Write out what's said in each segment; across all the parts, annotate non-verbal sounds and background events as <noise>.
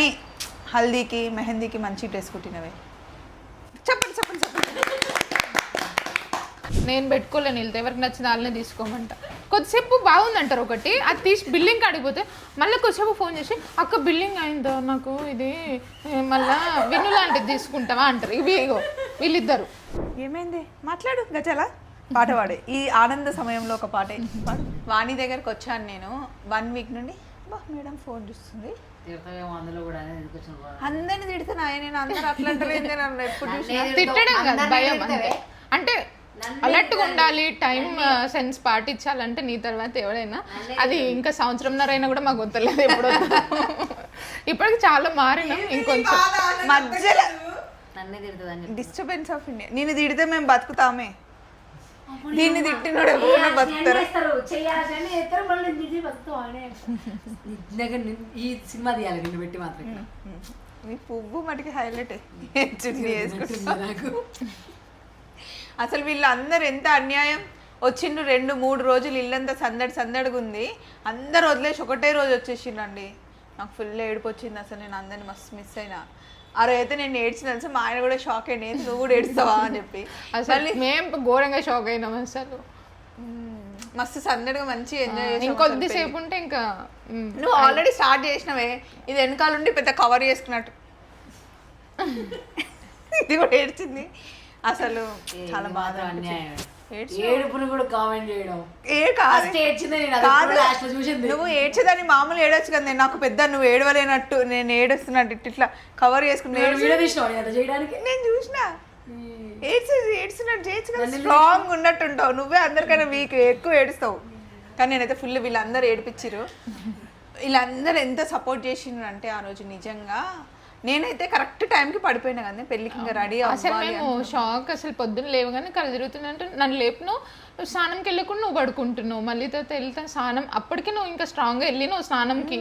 కానీ హల్దీకి మెహందీకి మంచి డ్రెస్ కుట్టినవే. చెప్పండి చెప్పండి చెప్పండి. నేను పెట్టుకోలేను వెళ్తే ఎవరికి నచ్చిన వాళ్ళనే తీసుకోమంట. కొద్దిసేపు బాగుందంటారు ఒకటి అది తీసి బిల్లింగ్ అడిగిపోతే మళ్ళీ కొద్దిసేపు ఫోన్ చేసి అక్క బిల్లింగ్ అయిందో? నాకు ఇది మళ్ళా విను లాంటిది తీసుకుంటావా? అంటారు. ఇవి వీళ్ళిద్దరు. ఏమైంది? మాట్లాడు గజాల. పాట పాడే. ఈ ఆనంద సమయంలో ఒక పాట. పాడు <laughs> వాణి దగ్గరకు వచ్చాను నేను. వన్ వీక్ నుండి బా మేడం ఫోన్ చూస్తుంది. అందరిని తిడుతున్నా నేను అందరూ అట్లా నన్ను ఎప్పుడు తిట్టడం కాదు భయం? అంతే. అంటే అలర్ట్గా ఉండాలి టైం సెన్స్ పాటించాలంటే నీ తర్వాత ఎవరైనా. అది ఇంకా సంవత్సరంన్నర అయినా కూడా మాకు గుర్తలేదు ఎప్పుడు ఇప్పటికి చాలా మారినాం ఇంకొంచెం. మధ్యలో డిస్టర్బెన్స్ ఆఫ్ ఇండియా. నేను తిడితే మేము బతుకుతామే. దీన్ని తిట్టినోడు ఎవరైనా బతుకుతారు? <laughs> నిన్- ఈ సినిమా తీయాలి నిన్ను పెట్టి మాత్రం. నీ పువ్వు మటుకి హైలైట్ <laughs> చున్నీ నాకు. అసలు వీళ్ళందరూ ఎంత అన్యాయం? వచ్చిండ్రు రెండు మూడు రోజులు ఇల్లంతా సందడి సందడిగా ఉంది. అందరు వదిలేసి ఒకటే రోజు వచ్చేసిండ్రండి. నాకు ఫుల్ ఏడుపు వచ్చింది అసలు నేను అందరిని మస్తు మిస్ అయినా. ఆ రోజు అయితే నేను ఏడ్చిన తెలుసు? మా ఆయన కూడా షాక్ అయ్యింది "ఏంది నువ్వు కూడా ఏడుస్తావా? అని చెప్పి. అసలు మేము ఘోరంగా షాక్ అయినాం అసలు. మస్తు సందడిగా మంచి ఎంజాయ్ చేసాం ఇంకొద్దిసేపు ఉంటే ఇంకా నువ్వు ఆల్రెడీ స్టార్ట్ చేసినవే. ఇది వెనకాల ఉండి పెద్ద కవర్ చేసుకున్నట్టు. ఇది కూడా ఏడ్చింది. అసలు చాలా బాధ అన్యాయం. ఏడ్చు. ఏడుపును కూడా కామెంట్ చేయడం. ఏ కాదు. చూసింది. నువ్వు ఏడ్చేదాన్ని మామూలు ఏడొచ్చు కదా నేను నాకు పెద్ద నువ్వు ఏడవలేనట్టు నేను ఏడుస్తున్నట్టు ఇట్లా ఇట్లా కవర్ చేసుకుని నేను చూసిన. ఏడ్చి ఏడ్చినట్టు చేయొచ్చు కదా స్ట్రాంగ్ ఉన్నట్టు ఉంటావు నువ్వే అందరికన్నా వీక్ ఎక్కువ ఏడుస్తావు. కానీ నేనైతే ఫుల్ వీళ్ళందరూ ఏడిపించారు వీళ్ళందరూ ఎంత సపోర్ట్ చేసిండ్రు అంటే ఆ రోజు నిజంగా నేనైతే కరెక్ట్ టైంకి పడిపోయినా కదా పెళ్ళికి ఇంకా రెడీ అసలు మేము షాక్ అసలు పొద్దున్న లేవగానే కళ్ళు తిరుగుతుందంటే నన్ను లేపును నువ్వు స్నానంకి వెళ్ళకుండా నువ్వు పడుకుంటున్నావు. మళ్ళీ తర్వాత వెళ్తా స్నానం. అప్పటికి నువ్వు ఇంకా స్ట్రాంగ్ వెళ్ళి నువ్వు స్నానంకి.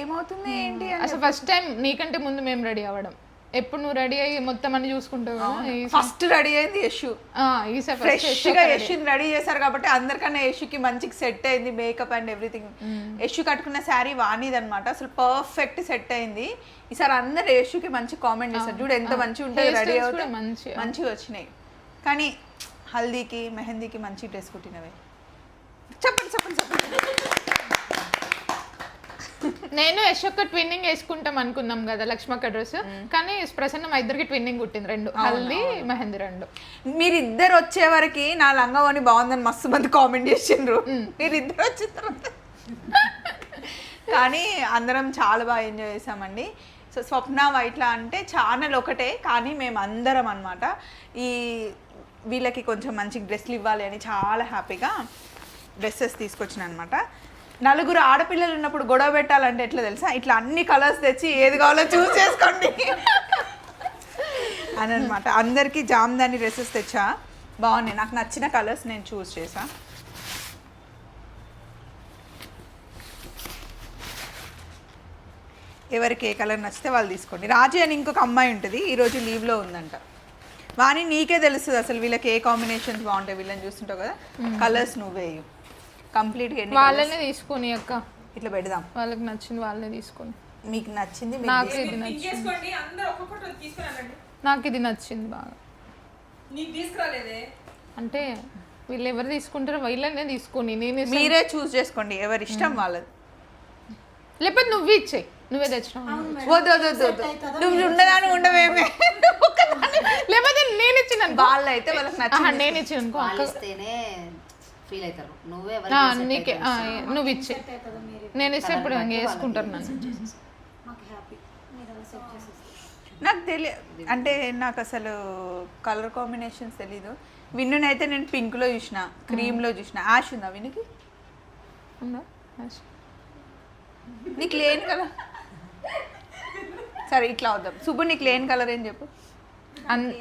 ఏమవుతుంది ఏంటి అసలు ఫస్ట్ టైం నీకంటే ముందు మేము రెడీ అవ్వడం. ఎప్పుడు నువ్వు రెడీ అయ్యి మొత్తం అన్ని చూసుకుంటావు ఫస్ట్ రెడీ అయింది యశు. ఫ్రెష్గా. యశుని రెడీ చేశారు కాబట్టి అందరికన్నా యశుకి మంచిగా సెట్ అయింది మేకప్ అండ్ ఎవ్రీథింగ్ యశు కట్టుకున్న శారీ వాణిది అనమాట అసలు పర్ఫెక్ట్ సెట్ అయింది. ఈసారి అందరు యశుకి మంచి కామెంట్ చేశారు. చూడు ఎంత మంచిగా ఉంటుంది రెడీ అవుతే మంచిగా. మంచిగా వచ్చినాయి. కానీ హల్దీకి మెహందీకి మంచి డ్రెస్ కుట్టినవే. చెప్పండి చెప్పండి చెప్పండి. నేను యశోక ట్విన్నింగ్ వేసుకుంటాం అనుకున్నాం కదా లక్ష్మక్క డ్రెస్ కానీ ప్రసన్న మా ఇద్దరికి ట్విన్నింగ్ కుట్టింది రెండు. హల్దీ మెహందీ రెండు. మీరిద్దరు వచ్చే వరకు నా లంగవని బాగుందని మస్తు మంది కామెంట్ చేసిండ్రు. మీరిద్దరు వచ్చిన తర్వాత. కానీ అందరం చాలా బాగా ఎంజాయ్ చేసామండి. సో స్వప్న వైట్లా అంటే ఛానల్ ఒకటే కానీ మేము అందరం అనమాట ఈ వీళ్ళకి కొంచెం మంచి డ్రెస్లు ఇవ్వాలి అని చాలా హ్యాపీగా డ్రెస్సెస్ తీసుకొచ్చిన అనమాట నలుగురు ఆడపిల్లలు ఉన్నప్పుడు గొడవ పెట్టాలంటే ఎట్లా తెలుసా? ఇట్లా అన్ని కలర్స్ తెచ్చి ఏది కావాలో చూస్ చేసుకోండి. <laughs> అని అనమాట అందరికీ జామ్దాని డ్రెస్సెస్ తెచ్చా? బాగున్నాయి. నాకు నచ్చిన కలర్స్ నేను చూస్ చేసా ఎవరికి ఏ కలర్ నచ్చితే వాళ్ళు తీసుకోండి. రాజీ అని ఇంకొక అమ్మాయి ఉంటుంది ఈరోజు లీవ్లో ఉందంట. వాణి నీకే తెలుస్తుంది అసలు వీళ్ళకి ఏ కాంబినేషన్స్ బాగుంటాయి? వీళ్ళని చూస్తుంటావు కదా? కలర్స్ నువ్వే colours? వాళ్ళనే తీసుకొని అక్క. ఇట్లా పెడదాం. వాళ్ళకి నచ్చింది వాళ్ళనే తీసుకొని. మీకు నచ్చింది మీకు నాకు. ఇది నచ్చింది. తీసుకోండి అందరూ ఒక్కొక్కటి తీసుకురానండి నాకు ఇది నచ్చింది బాగా. నీకు తీసుకురాలేదే? అంటే వీళ్ళు ఎవరు తీసుకుంటారో వీళ్ళనే తీసుకొని నేను. మీరే చూస్ చేసుకోండి ఎవరి ఇష్టం వాళ్ళది. లేకపోతే నువ్వు ఇచ్చేయి నువ్వే తెచ్చినావు. వద్దు వద్దు వద్దు వద్దు. నువ్వు ఉండగానే ఉండవేమే. <laughs> లేకపోతే నేను ఇచ్చిన వాళ్ళు అయితే వాళ్ళకి నచ్చింది నేను ఇచ్చిన ఫీల్ అవుతారు. నువ్వే నీకే నువ్వు ఇచ్చే. నేను ఇస్తే ఇప్పుడు ఇంక వేసుకుంటారు నన్ను నాకు తెలియ అంటే నాకు అసలు కలర్ కాంబినేషన్స్ తెలీదు. విన్నునైతే నేను పింక్లో చూసిన క్రీమ్లో చూసిన. యాష్ ఉందా వినికి ఉందా? నీకు లేని కలర్ సరే ఇట్లా అవుదాం సుబ్బు నీకు లేని కలర్ ఏం చెప్పు? అన్-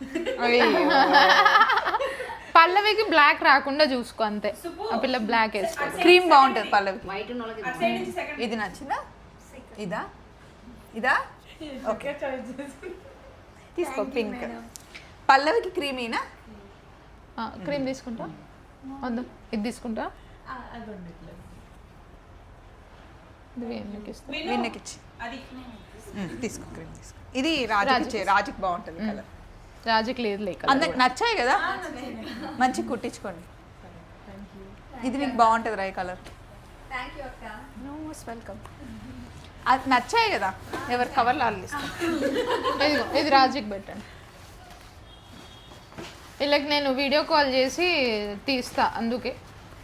<laughs> పల్లవికి బ్లాక్ రాకుండా చూసుకో అంతే. ఆ పిల్ల బ్లాక్ వేసుకో. క్రీమ్ బాగుంటుంది పల్లవికి. ఇది నచ్చిందా? ఇదా? <laughs> ఇదా? ఓకే. తీసుకో పింక్ పల్లవికి క్రీమీనా క్రీమ్ తీసుకుంటా? వద్దు. ఇది తీసుకుంటా? వీళ్ళకి ఇచ్చి. ఉమ్, తీసుకో క్రీమ్ తీసుకో. ఇది రాజుకి ఇచ్చే రాజుకి బాగుంటుంది కలర్ రాజుకి లేదు లేక అందరికి నచ్చాయి కదా? మంచి కుట్టించుకోండి. ఇది మీకు బాగుంటుంది రా ఈ కలర్. వెల్కమ్ అది నచ్చాయి కదా? ఎవరి కవర్లు ఇదిగో ఇది రాజుకి పెట్టండి వీళ్ళకి నేను వీడియో కాల్ చేసి తీస్తా అందుకే.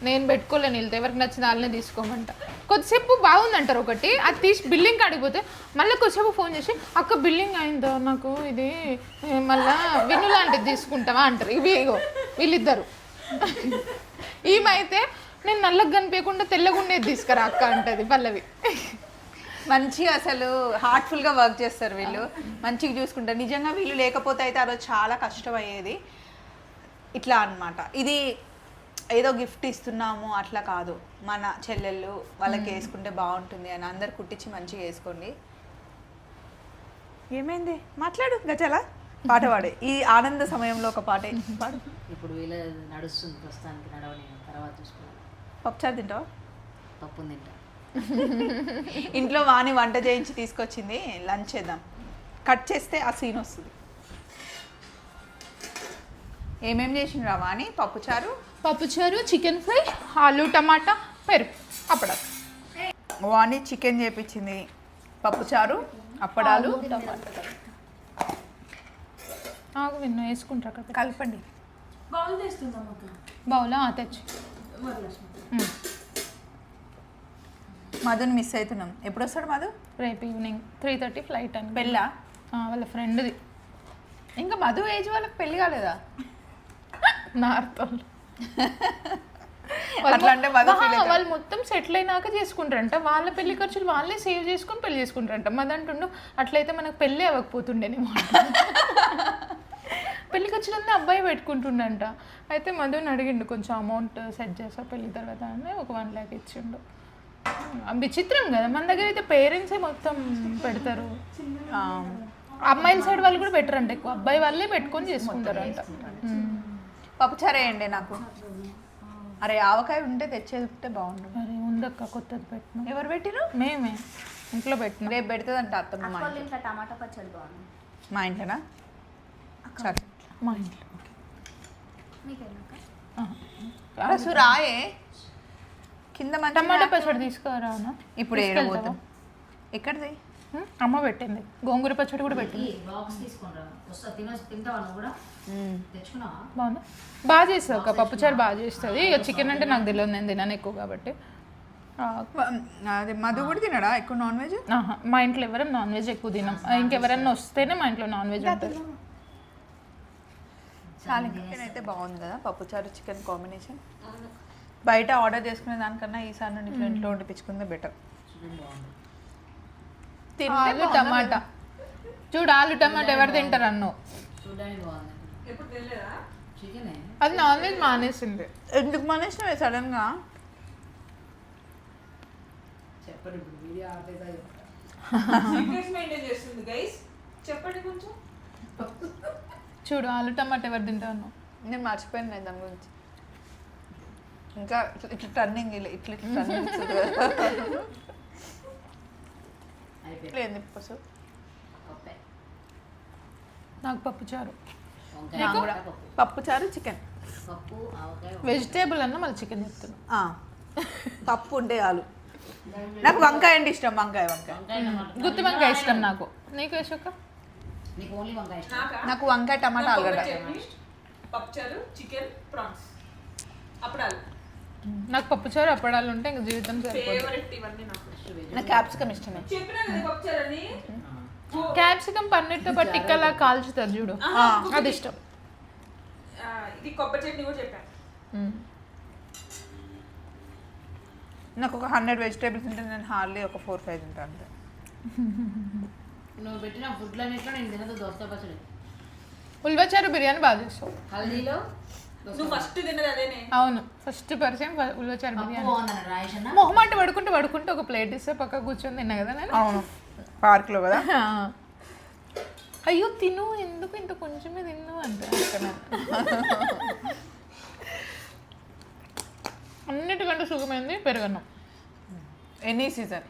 నేను పెట్టుకోలేను వెళ్తే ఎవరికి నచ్చిన వాళ్ళనే తీసుకోమంట. కొద్దిసేపు బాగుందంటారు ఒకటి. అది తీసి బిల్లింగ్ అడిగిపోతే మళ్ళీ కొద్దిసేపు ఫోన్ చేసి అక్క బిల్లింగ్ అయిందా? నాకు ఇది మళ్ళా విను లాంటిది తీసుకుంటావా? అంటారు. ఇవి ఇగో వీళ్ళిద్దరు. ఈమె నేను నల్లగా కనిపించకుండా తెల్లగా ఉండేది తీసుకురా అక్క అంటది పల్లవి. మంచిగా అసలు హార్ట్ఫుల్గా వర్క్ చేస్తారు వీళ్ళు. మంచిగా చూసుకుంటారు. నిజంగా వీళ్ళు లేకపోతే అయితే ఆ రోజు చాలా కష్టం అయ్యేది ఇట్లా అన్నమాట. ఇది ఏదో గిఫ్ట్ ఇస్తున్నాము అట్లా కాదు. మన చెల్లెళ్ళు వాళ్ళకి వేసుకుంటే బాగుంటుంది అని అందరు కుట్టించి మంచిగా వేసుకోండి. ఏమైంది? మాట్లాడు గజల. పాట పాడే. ఈ ఆనంద సమయంలో ఒక పాట. పాడు. ఇప్పుడు వీళ్ళ నడుస్తుంది ప్రస్తుతానికి నడవని తర్వాత చూసుకున్నాను పప్పుచారు తింటావా? పప్పు తింటా. <laughs> ఇంట్లో వాణి వంట చేయించి తీసుకొచ్చింది. లంచ్ చేద్దాం. కట్ చేస్తే ఆ సీన్ వస్తుంది. ఏమేం చేసిండ్రా వాణి? పప్పుచారు పప్పుచారు చికెన్ ఫ్రై ఆలు టమాటా పెరుగు అప్పడాలు. వాణి చికెన్ చేపించింది. పప్పుచారు అప్పడాలు. ఆగు విన్ను వేసుకుంటారు కదా కలపండి. బాగా చేస్తుందాం అక్క బౌలా? తెచ్చు. మధుని మిస్ అవుతున్నాం. ఎప్పుడు వస్తాడు మధు? రేపు ఈవినింగ్. త్రీ థర్టీ ఫ్లైట్ అని. పెళ్ళా? వాళ్ళ ఫ్రెండ్ది. ఇంకా మధు ఏజ్ వాళ్ళకి పెళ్ళి కాలేదా? నార్తో అట్లా <laughs> వాళ్ళు మొత్తం సెటిల్ అయినాక చేసుకుంటారంట. వాళ్ళ పెళ్ళి ఖర్చులు వాళ్ళే సేవ్ చేసుకొని పెళ్ళి చేసుకుంటారంట. మది అంటుండు అట్లయితే మనకు పెళ్ళి అవ్వకపోతుండేనేమో పెళ్ళి ఖర్చులన్నీ అబ్బాయి పెట్టుకుంటుండంట. అయితే మధుని అడిగిండు కొంచెం అమౌంట్ సెట్ చేసా పెళ్ళి తర్వాత అని ఒక వన్ ల్యాక్ ఇచ్చిండు. విచిత్రం కదా మన దగ్గర అయితే పేరెంట్సే మొత్తం పెడతారు. అమ్మాయిల సైడ్ వాళ్ళు కూడా అంట ఎక్కువ. అబ్బాయి వాళ్ళే పెట్టుకొని చేసుకుంటారంట. పప్పుచారు వేయండి నాకు. అరే ఆవకాయ ఉంటే తెచ్చేస్తే బాగుండు. అరే ఉందక్క కొత్తది పెట్టినా. ఎవరు పెట్టిరు మేమే. ఇంట్లో పెట్టినా. రేపు పెడుతుందంట అత్తమ్మ మా ఇంట్లో. ఇంట్లో టమాటా పచ్చడి బాగుంది. మా ఇంట్లోనా? సరే. మా ఇంట్లో. మీకేనాక. రసు రాయే. కింద మంచి టమాటా పచ్చడి తీసుకురానా? ఇప్పుడు ఏడబోతాం ఎక్కడిది? అమ్మ పెట్టింది. గోంగూర పచ్చడి కూడా పెట్టింది. బాక్స్ కూడా? బాగుందా. బాగా చేస్తుంది ఒక పప్పుచారు బాగా చేస్తుంది. ఇక చికెన్ అంటే నాకు తెలియదు నేను తినను ఎక్కువ కాబట్టి. ఆ, అది మధు కూడా తినడా? ఎక్కువ నాన్ వెజ్. మా ఇంట్లో ఎవరైనా నాన్ వెజ్ ఎక్కువ తినం. ఇంకెవరైనా వస్తేనే మా ఇంట్లో నాన్ వెజ్ ఉంటుంది చాలా చికెన్ అయితే బాగుంది? కదా పప్పుచారు చికెన్ కాంబినేషన్ బయట ఆర్డర్ చేసుకునే దానికన్నా ఈసారి నుండి ఇంట్లో ఇంట్లో వండిపించుకుందే బెటర్ ఆలు టమాటా. చూడు ఆలు టమాటా ఎవరు తింటారు అన్నో? చూడడానికి బాగుంది. ఎప్పుడు తెలియదా చికెనే? అది నాన్ వెజ్ మానేసింది. ఎందుకు మానేసినవే సడన్గా చూడు ఆలు టమాటా ఎవరు తింటారు అన్నో? నేను మర్చిపోయాను నేను దాని గురించి. ఇంకా ఇట్లా టర్నింగ్ ఇట్లా ఇట్లా ఇట్లా టర్నింగ్ లేదు. పసు పప్పే నాకు? పప్పుచారు పప్పు. పప్పుచారు చికెన్. వెజిటేబుల్ అన్న మళ్ళీ చికెన్ చెప్తున్నా పప్పు ఉంటే చాలు. నాకు వంకాయ అంటే ఇష్టం వంకాయ వంకాయ. గుత్తి వంకాయ ఇష్టం నాకు. నీకు యశోక? నీకు వంకాయ ఇష్టం. నాకా? నాకు వంకాయ టమాటా ఆలుగడ్డ. పప్పుచారు చికెన్ ప్రాన్స్. అప్పుడాలు. నాకు పప్పుచారు అప్పడాలు ఉంటే ఇంక జీవితం సరిపోతుంది ఫేవరెట్ ఇవన్నీ నాకు క్యాప్సికమ్ ఇష్టమే. క్యాప్సికమ్ పన్నీర్తో పాటు టిక్కలా కాల్చుతారు చూడు. అది ఇష్టం. ఇది కొబ్బరి చట్నీ కూడా చెప్పాను. నాకు ఒక హండ్రెడ్ వెజిటేబుల్స్ ఉంటే నేను హార్డ్లీ ఒక ఫోర్ ఫైవ్ తింటాను అంతే. నువ్వు పెట్టిన ఫుడ్లన్నిట్లో నేను తినదు దోసకాయ పచ్చడి. ఉల్వచారు బిర్యానీ బాగా చేస్తావు. హల్దీలో? నువ్వు ఫస్ట్ తిన్నది అదేనే. అవును. ఫస్ట్ పరిచయం ఉల్వచారు బిర్యానీ. మొహమాట పడుకుంటూ పడుకుంటూ ఒక ప్లేట్ ఇస్తే పక్క కూర్చొని తిన్నా కదా నేను. అవును. పార్క్లో కదా? <laughs> ఆ. అయ్యో తిను. ఎందుకు ఇంత కొంచెమే తిను అంటే <laughs> అన్నిటికంటే సుఖమైంది పెరగన్నం. Any season